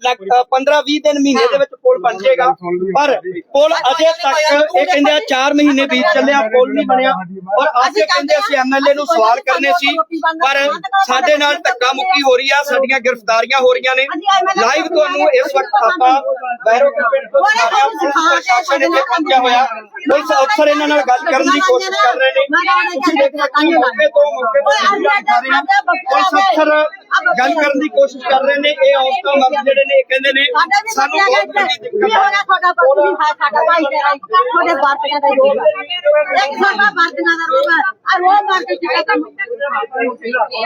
15 20 ਦਿਨ ਮਹੀਨੇ ਦੇ ਵਿੱਚ ਪੁਲ ਬਣ ਜਾਏਗਾ। ਪਰ ਪੁਲ ਅਜੇ ਤੱਕ ਇਹ ਕਹਿੰਦੇ ਆ 4 ਮਹੀਨੇ ਬੀਤ ਚੱਲਿਆ ਪੁਲ ਨਹੀਂ ਬਣਿਆ। ਔਰ ਅੱਜ ਕਹਿੰਦੇ ਅਸੀਂ ਐਮਐਲਏ ਨੂੰ ਸਵਾਲ ਕਰਨੇ ਸੀ। ਪਰ ਸਾਡੇ ਨਾਲ ਧੱਕਾ ਮੁੱਕੀ ਹੋ ਰਹੀ ਆ ਸਾਡੀਆਂ ਗ੍ਰਿਫਤਾਰੀਆਂ ਹੋ ਰਹੀਆਂ ਨੇ। ਲਾਈਵ ਤੁਹਾਨੂੰ ਇਸ ਵਕਤ ਆਪਾਂ ਬੈਰੋ ਕੇ ਪਿੰਡ ਤੋਂ ਪ੍ਰਸ਼ਾਸਨ ਇੱਥੇ ਪਹੁੰਚਿਆ ਹੋਇਆ। ਪੁਲਿਸ ਅਫਸਰ ਇਹਨਾਂ ਨਾਲ ਗੱਲ ਕਰਨ ਦੀ ਕੋਸ਼ਿਸ਼ ਕਰ ਰਹੇ ਨੇ। ਤੁਸੀਂ ਦੇਖ ਹੋ ਮੌਕੇ ਤੋਂ ਮੌਕੇ ਤੋਂ ਪੁਲਿਸ ਅਫਸਰ ਗੱਲ ਕਰਨ ਦੀ ਕੋਸ਼ਿਸ਼ ਕਰ ਰਹੇ ਨੇ ਇਹ ਔਰਤਾਂ ਮਰਦ ਜਿਹੜੇ ਨੇ ਇਹ ਕਹਿੰਦੇ ਨੇ ਸਾਨੂੰ ਬਹੁਤ ਵੱਡੀ ਦਿੱਕਤ ਆ ਸਾਡਾ ਬੱਤ ਵੀ ਹੈ ਸਾਡਾ ਭਾਈ ਤੇਰਾ ਤੁਹਾਡੇ ਵਰਤਿਆਂ ਦਾ ਰੋਗ ਹੈ ਇੱਕ ਸਾਡਾ ਵਰਤਿਆਂ ਦਾ ਰੋਗ ਹੈ ਆ ਰੋਗ ਵਰਤੇ ਚਿੱਟਾ ਕੰਮ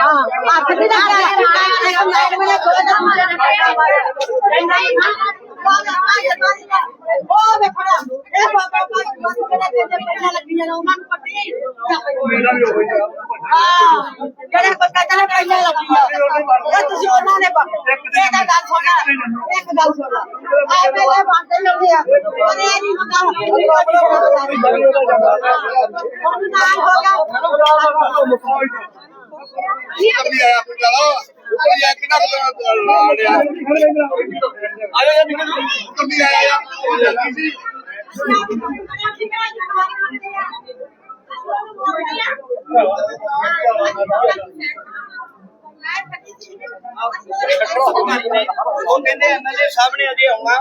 ਹਾਂ ਹੱਥ ਦੀ ਦਾ ਇੱਕ ਲਾਈਟ ਮੇਰੇ ਕੋਲ ਦਾ ਮੁੰਡੇ ਨੇ ਕੱਟਾ ਮਾਰਿਆ ਉਹ ਵੇਖਣਾ ਇਹ ਬਾਬਾ ਬਾਬਾ ਜਿਹੜੇ ਦੇ ਪਹਿਲਾਂ ਲੱਗੀਆਂ ਨੇ ਉਹਨਾਂ ਨੂੰ ਪੱਟੀ ਹਾਂ ਜਿਹੜੇ ਬੱਕਾ ਚਲੇ ਪਹਿਲਾਂ ਲੱਗੀਆਂ ਇਹ ਤੁਸੀਂ ਉਹਨਾਂ ਨੇ ਇਹ ਤਾਂ ਗੱਲ ਸੁਣਾ। ਇੱਕ ਗੱਲ ਸੁਣਾ। ਆ ਮੇਰੇ ਬਾਂਦੇ ਲੱਗੇ ਆ। ਉਹਨੇ ਨਹੀਂ ਮੰਗਾ ਉਹ ਨਾਲ ਹੋ ਗਿਆ। ਨਹੀਂ ਆਇਆ ਗੱਲ? ਉਹ ਯਾ ਕਿੰਨਾ ਬਦਲਿਆ ਆਇਆ ਯਾ ਨਿਕਲ ਨਹੀਂ? ਆਇਆ? ਉਹ ਜਲਦੀ ਸੀ? ਉਹ ਕਹਿੰਦੇ ਐਮਐਲਏ ਸਾਹਿਬ ਨੇ ਅਜੇ ਆਉਣਾ।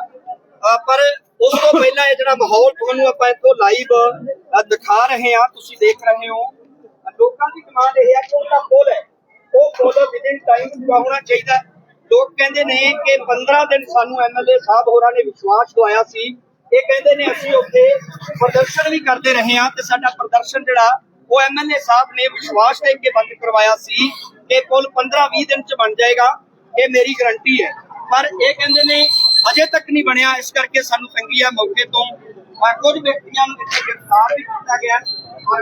ਪਰ ਉਸ ਤੋਂ ਪਹਿਲਾਂ ਇਹ ਜਿਹੜਾ ਮਾਹੌਲ ਤੁਹਾਨੂੰ ਆਪਾਂ ਇੱਥੋਂ ਲਾਈਵ ਦਿਖਾ ਰਹੇ ਹਾਂ, ਤੁਸੀਂ ਦੇਖ ਰਹੇ ਹੋ। ਲੋਕਾਂ ਦੀ ਡਿਮਾਂਡ ਇਹ ਹੈ ਕਿ ਉਹਦਾ ਪੁੱਲ ਹੈ। ਉਹ ਪੁੱਲ ਵਿਦਿਨ ਟਾਈਮ ਪੂਰਾ ਹੋਣਾ ਚਾਹੀਦਾ ਲੋਕ ਕਹਿੰਦੇ ਨੇ ਕਿ 15 ਦਿਨ ਸਾਨੂੰ ਐਮਐਲਏ ਸਾਹਿਬ ਹੋਰਾਂ ਨੇ ਵਿਸ਼ਵਾਸ ਦਵਾਇਆ ਸੀ। ਇਹ ਕਹਿੰਦੇ ਨੇ ਅਸੀਂ ਉੱਥੇ ਪ੍ਰਦਰਸ਼ਨ ਵੀ ਕਰਦੇ ਰਹੇ ਹਾਂ ਤੇ ਸਾਡਾ ਪ੍ਰਦਰਸ਼ਨ ਜਿਹੜਾ ਉਹ ਐਮਐਲਏ ਸਾਹਿਬ ਨੇ ਵਿਸ਼ਵਾਸ ਦੇ ਕੇ ਬੰਦ ਕਰਵਾਇਆ ਸੀ ਕਿ ਪੁੱਲ 15-20 ਦਿਨ ਚ ਬਣ ਜਾਏਗਾ ਇਹ ਮੇਰੀ ਗਰੰਟੀ ਹੈ ਪਰ ਇਹ ਕਹਿੰਦੇ ਨੇ ਅਜੇ ਤੱਕ ਨਹੀਂ ਬਣਿਆ ਇਸ ਕਰਕੇ ਸਾਨੂੰ ਤੰਗੀ ਆ ਮੌਕੇ ਤੋਂ ਅਹ ਕੁਝ ਵਿਅਕਤੀਆਂ ਨੂੰ ਇੱਥੇ ਗ੍ਰਿਫਤਾਰ ਵੀ ਕੀਤਾ ਗਿਆ ਔਰ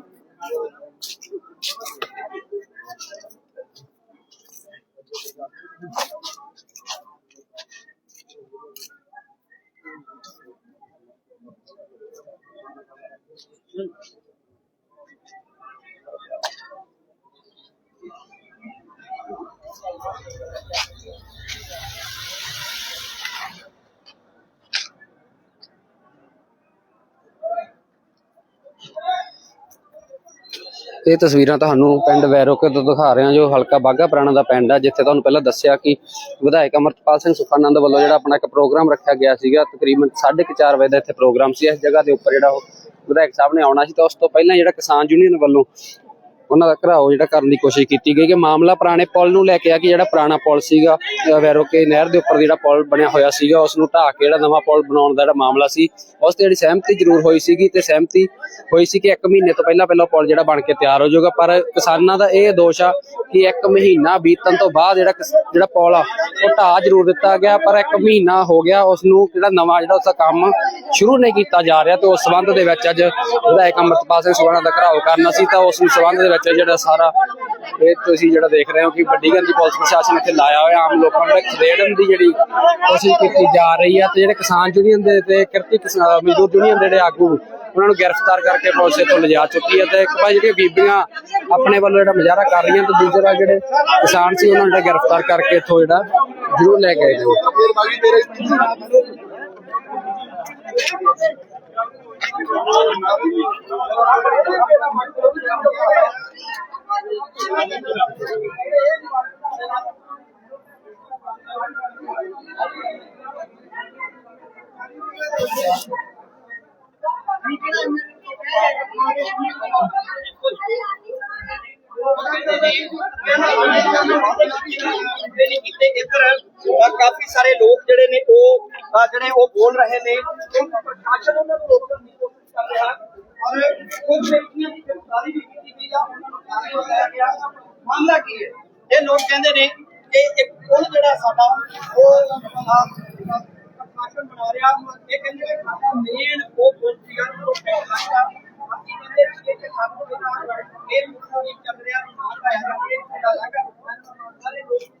ਇਹ ਤਸਵੀਰਾਂ ਤੁਹਾਨੂੰ ਪਿੰਡ ਵੈਰੋਕੇ ਤੋਂ ਦਿਖਾ ਰਹੇ ਹਾਂ, ਜੋ ਹਲਕਾ ਬਾਗਾ ਪੁਰਾਣਾ ਦਾ ਪਿੰਡ ਹੈ ਜਿੱਥੇ ਤੁਹਾਨੂੰ ਪਹਿਲਾਂ ਦੱਸਿਆ ਕਿ ਵਿਧਾਇਕ ਅਮਰਪਾਲ ਸਿੰਘ ਸੁਖਾਨੰਦ ਵੱਲੋਂ ਜਿਹੜਾ ਆਪਣਾ ਇੱਕ ਪ੍ਰੋਗਰਾਮ ਰੱਖਿਆ ਗਿਆ ਸੀਗਾ। ਤਕਰੀਬਨ 4:30 ਵਜੇ ਦਾ ਇੱਥੇ ਪ੍ਰੋਗਰਾਮ ਸੀ। ਇਸ ਜਗ੍ਹਾ ਦੇ ਉੱਪਰ ਜਿਹੜਾ ਉਹ ਵਿਧਾਇਕ ਸਾਹਿਬ ਨੇ ਆਉਣਾ ਸੀ, ਤਾਂ ਉਸ ਤੋਂ ਪਹਿਲਾਂ ਜਿਹੜਾ ਕਿਸਾਨ ਯੂਨੀਅਨ ਵੱਲੋਂ ਉਹਨਾਂ ਦਾ ਘਰਾਓ ਜਿਹੜਾ ਕਰਨ ਦੀ ਕੋਸ਼ਿਸ਼ ਕੀਤੀ ਗਈ ਕਿ ਮਾਮਲਾ ਪੁਰਾਣੇ ਪੁਲ ਨੂੰ ਲੈ ਕੇ ਆ ਕਿ ਜਿਹੜਾ ਪੁਰਾਣਾ ਪੁਲ ਸੀਗਾ ਵੈਰੋਕੇ ਨਹਿਰ ਦੇ ਉੱਪਰ ਜਿਹੜਾ ਪੁਲ ਬਣਿਆ ਹੋਇਆ ਸੀਗਾ, ਉਸ ਨੂੰ ਢਾਹ ਕੇ ਜਿਹੜਾ ਨਵਾਂ ਪੁਲ ਬਣਾਉਣ ਦਾ ਜਿਹੜਾ ਮਾਮਲਾ ਸੀ, ਉਸ ਤੇ ਜਿਹੜੀ ਸਹਿਮਤੀ ਜ਼ਰੂਰ ਹੋਈ ਸੀਗੀ ਤੇ ਸਹਿਮਤੀ ਹੋਈ ਸੀ ਕਿ 1 ਮਹੀਨੇ ਤੋਂ ਪਹਿਲਾਂ ਪਹਿਲਾਂ ਪੁਲ ਜਿਹੜਾ ਬਣ ਕੇ ਤਿਆਰ ਹੋ ਜਾਊਗਾ, ਪਰ ਕਿਸਾਨਾਂ ਦਾ ਇਹ ਦੋਸ਼ ਆ ਕਿ 1 ਮਹੀਨਾ ਬੀਤਣ ਤੋਂ ਬਾਅਦ ਜਿਹੜਾ ਜਿਹੜਾ ਪੁਲ ਆ, ਉਹ ਢਾਹ ਜ਼ਰੂਰ ਦਿੱਤਾ ਗਿਆ, ਪਰ 1 ਮਹੀਨਾ ਹੋ ਗਿਆ, ਉਸ ਨੂੰ ਜਿਹੜਾ ਨਵਾਂ ਜਿਹੜਾ ਉਸ ਦਾ ਕੰਮ ਸ਼ੁਰੂ ਨਹੀਂ ਕੀਤਾ ਜਾ ਰਿਹਾ ਤੇ ਉਸ ਸੰਬੰਧ ਦੇ ਵਿੱਚ ਅੱਜ ਵਿਧਾਇਕ ਅੰਮ੍ਰਿਤਪਾਲ ਸਿੰਘ ਸੁਖਾਨਾ ਦਾ ਘਰਾਓ ਕਰਨਾ ਸੀ, ਤਾਂ ਉਸ ਸੰਬੰਧ ਦੇ ਵਿੱਚ ਜਿਹੜਾ ਸਾਰਾ। ਇਹ ਤੁਸੀਂ ਜਿਹੜਾ ਦੇਖ ਰਹੇ ਹੋ ਕਿ ਵੱਡੀ ਗਿਣਤੀ ਪੁਲਿਸ ਪ੍ਰਸ਼ਾਸਨ ਇੱਥੇ ਲਾਇਆ ਹੋਇਆ, ਆਮ ਲੋਕਾਂ ਨੂੰ ਖਦੇੜਨ ਦੀ ਜਿਹੜੀ ਕੋਸ਼ਿਸ਼ ਕੀਤੀ ਜਾ ਰਹੀ ਹੈ ਤੇ ਜਿਹੜੇ ਕਿਸਾਨ ਯੂਨੀਅਨ ਦੇ ਤੇ ਕਿਰਤੀ ਮਜ਼ਦੂਰ ਯੂਨੀਅਨ ਦੇ ਜਿਹੜੇ ਆਗੂ, ਉਹਨਾਂ ਨੂੰ ਗ੍ਰਿਫਤਾਰ ਕਰਕੇ ਪੁਲਿਸ ਇੱਥੋਂ ਲਿਜਾ ਚੁੱਕੀ ਹੈ ਤੇ ਇੱਕ ਪਾਸੇ ਜਿਹੜੀਆਂ ਬੀਬੀਆਂ ਆਪਣੇ ਵੱਲੋਂ ਜਿਹੜਾ ਮੁਜ਼ਾਹਰਾ ਕਰ ਰਹੀਆਂ ਤੇ ਦੂਜਾ ਜਿਹੜੇ ਕਿਸਾਨ ਸੀ, ਉਹਨਾਂ ਨੂੰ ਜਿਹੜਾ ਗ੍ਰਿਫਤਾਰ ਕਰਕੇ ਇੱਥੋਂ ਜਿਹੜਾ ਜ਼ਰੂਰ ਲੈ ਗਏ ਜੀ ਫਿਰ ਬਾਗੀ ਤੇਰੇ ਕੀਤੇ ਇੱਧਰ ਕਾਫੀ ਸਾਰੇ ਲੋਕ ਜਿਹੜੇ ਨੇ ਉਹ ਜਿਹੜੇ ਉਹ ਬੋਲ ਰਹੇ ਨੇ। ਪ੍ਰਸ਼ਾਸਨ ਉਹਨਾਂ ਨੂੰ ਰੋਕਣ ਦੀ ਕੋਸ਼ਿਸ਼ ਕਰ ਰਿਹਾ ਔਰ ਕੁਝ ਵਿਅਕਤੀਆਂ ਦੀ ਗ੍ਰਿਫਤਾਰੀ ਵੀ ਕੀਤੀ ਗਈ ਆ, ਉਹਨਾਂ ਨੂੰ ਕਾਬੂ ਕੀਤਾ ਗਿਆ। ਮਾਮਲਾ ਕੀ ਹੈ? ਇਹ ਲੋਕ ਕਹਿੰਦੇ ਨੇ ਕਿ ਇੱਕ ਪੁਲ ਜਿਹੜਾ ਸਾਡਾ, ਉਹ ਪ੍ਰਸ਼ਾਸਨ ਬਣਾ ਰਿਹਾ। ਇਹ ਕਹਿੰਦੇ ਨੇ ਸਾਡਾ ਮੇਨ ਉਹ ਪੁਲ ਸੀਗਾ ਉਹ ਟੁੱਟ ਗਿਆ ਅਸੀਂ ਕਹਿੰਦੇ ਸੀ ਕਿ ਸਾਨੂੰ ਇਹ ਨਾਲ ਇਹ ਮੁੱਦਾ ਨਹੀਂ ਚੱਲ ਰਿਹਾ ਨਾਲ ਆਇਆ ਕਿ ਸਾਡਾ ਲੱਗਾ ਸਾਰੇ ਲੋਕ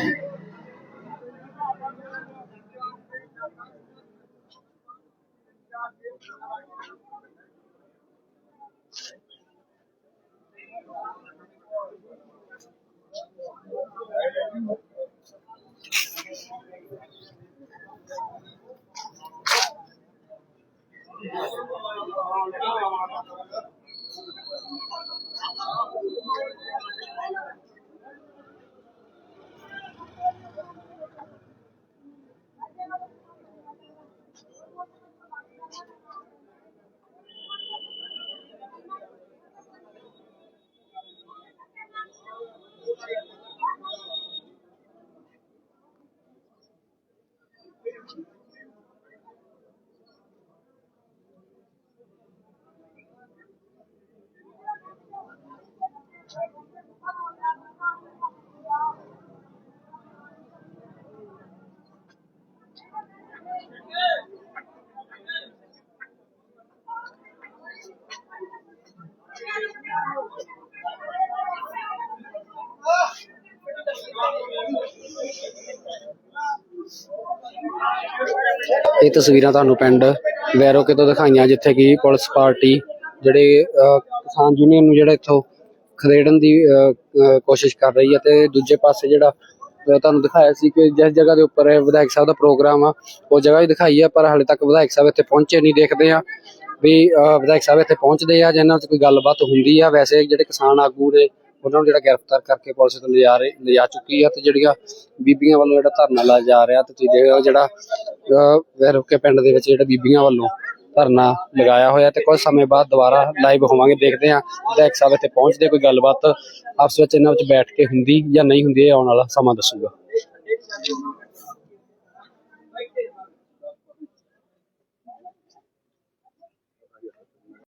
ਇਹ ਤਸਵੀਰਾਂ ਤੁਹਾਨੂੰ ਪਿੰਡ ਵੈਰੋਕੇ ਤੋਂ ਦਿਖਾਈਆਂ ਜਿੱਥੇ ਕਿ ਪੁਲਿਸ ਪਾਰਟੀ ਜਿਹੜੇ ਕਿਸਾਨ ਯੂਨੀਅਨ ਨੂੰ ਜਿਹੜਾ ਇੱਥੋਂ ਖਦੇੜਨ ਦੀ ਕੋਸ਼ਿਸ਼ ਕਰ ਰਹੀ ਹੈ ਤੇ ਦੂਜੇ ਪਾਸੇ ਜਿਹੜਾ ਤੁਹਾਨੂੰ ਦਿਖਾਇਆ ਸੀ ਕਿ ਜਿਸ ਜਗ੍ਹਾ ਦੇ ਉੱਪਰ ਵਿਧਾਇਕ ਸਾਹਿਬ ਦਾ ਪ੍ਰੋਗਰਾਮ ਆ ਉਹ ਜਗ੍ਹਾ ਵੀ ਦਿਖਾਈ ਆ ਪਰ ਹਾਲੇ ਤੱਕ ਵਿਧਾਇਕ ਸਾਹਿਬ ਇੱਥੇ ਪਹੁੰਚੇ ਨਹੀਂ ਦੇਖਦੇ ਆ ਵੀ ਅਹ, ਵਿਧਾਇਕ ਸਾਹਿਬ ਇੱਥੇ ਪਹੁੰਚਦੇ ਆ ਜਿਨ੍ਹਾਂ 'ਚ ਕੋਈ ਗੱਲਬਾਤ ਹੁੰਦੀ ਆ। ਵੈਸੇ ਜਿਹੜੇ ਕਿਸਾਨ ਆਗੂ ਨੇ ਉਹਨਾਂ ਨੂੰ ਜਿਹੜਾ ਗ੍ਰਿਫਤਾਰ ਕਰਕੇ ਪੁਲਿਸ ਤੋਂ ਲਿਜਾ ਰਹੇ ਲਿਜਾ ਚੁੱਕੀ ਆ ਤੇ ਜਿਹੜੀਆਂ ਬੀਬੀਆਂ ਵੱਲੋਂ ਜਿਹੜਾ ਧਰਨਾ ਲਾਇਆ ਜਾ ਰਿਹਾ ਤੇ ਤੁਸੀਂ ਦੇਖੋ ਜਿਹੜਾ ਵੈਰੋਕੇ ਪਿੰਡ ਦੇ ਵਿੱਚ ਜਿਹੜਾ ਬੀਬੀਆਂ ਵੱਲੋਂ ਧਰਨਾ ਲਗਾਇਆ ਹੋਇਆ ਤੇ ਕੁਝ ਸਮੇਂ ਬਾਅਦ ਦੁਬਾਰਾ ਲਾਈਵ ਹੋਵਾਂਗੇ, ਦੇਖਦੇ ਹਾਂ ਵਿਧਾਇਕ ਸਾਹਿਬ ਇੱਥੇ ਪਹੁੰਚਦੇ, ਕੋਈ ਗੱਲਬਾਤ ਆਪਸ ਵਿੱਚ ਇਹਨਾਂ ਵਿੱਚ ਬੈਠ ਕੇ ਹੁੰਦੀ ਜਾਂ ਨਹੀਂ ਹੁੰਦੀ, ਇਹ ਆਉਣ ਵਾਲਾ ਸਮਾਂ ਦੱਸੂਗਾ।